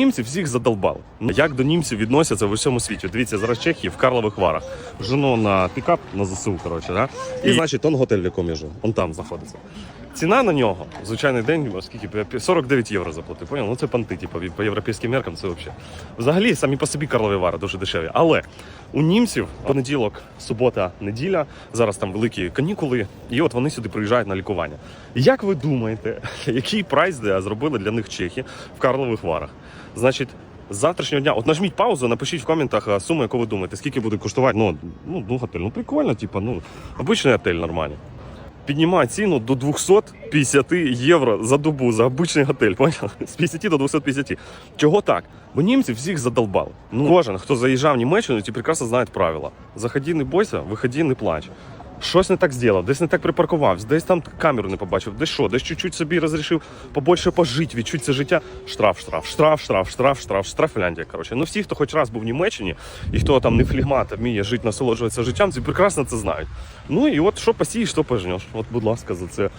Німці всіх задолбали. Як до німців відносяться в усьому світі? Дивіться, зараз Чехії в Карлових Варах. Жено на пікап на ЗСУ, коротше, да? І, значить, он готель, в якому я живу. Он там знаходиться. Ціна на нього, звичайний день, скільки 49 євро заплатив. Поняв? Ну це панти, типу, по європейським меркам це взагалі. Взагалі, самі по собі Карлові Вари дуже дешеві. Але у німців понеділок, субота, неділя, зараз там великі канікули, і от вони сюди приїжджають на лікування. Як ви думаєте, який прайс зробили для них чехи в Карлових Варах? Значить, з завтрашнього дня, от нажміть паузу, напишіть в коментах суму, яку ви думаєте, скільки буде коштувати. Ну, ну, ну готель. Ну прикольно, типу, ну, обичний готель нормальний. Піднімає ціну до 250 євро за добу за обичний готель. Поняли? З 50 до 250. Чого так? Бо німці всіх задолбали. Ну, кожен, хто заїжджав в Німеччину, ті прекрасно знають правила. Заходи, не бойся, виходи, не плач. Щось не так зробив, десь не так припаркувався, десь там камеру не побачив, десь що, десь чуть-чуть собі розрішив побольше пожити, відчути це життя. Штраф, штраф, штраф, штраф, штраф, штраф, штраф Фінляндія. Коротше. Ну всі, хто хоч раз був в Німеччині, і хто там не флігмат, а вміє жити, насолоджуватися життям, ці прекрасно це знають. Ну і от що посієш, що пожнеш. От, будь ласка, за це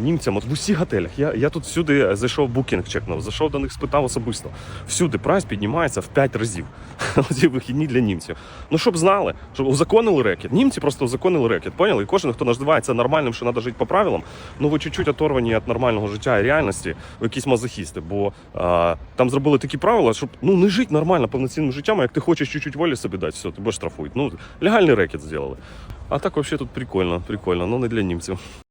німцям. От в усіх готелях. Я, я тут всюди зайшов букінг, чекнув, зайшов до них, спитав особисто. Всюди прайс піднімається в 5 разів. Ці вихідні для німців. Ну щоб знали, щоб узаконили рекет. Німці просто узаконили рекет. Поняли? І кожен, хто називається нормальним, що треба жити по правилам, ну ви чуть-чуть оторвані від нормального життя і реальності, ви якісь мазохісти. Бо а, там зробили такі правила, щоб ну не жити нормально, повноцінним життям, а як ти хочеш чуть-чуть волі собі дати, все, тебе штрафують. Ну, легальний рекет зробили. А так взагалі тут прикольно, прикольно, ну не для німців.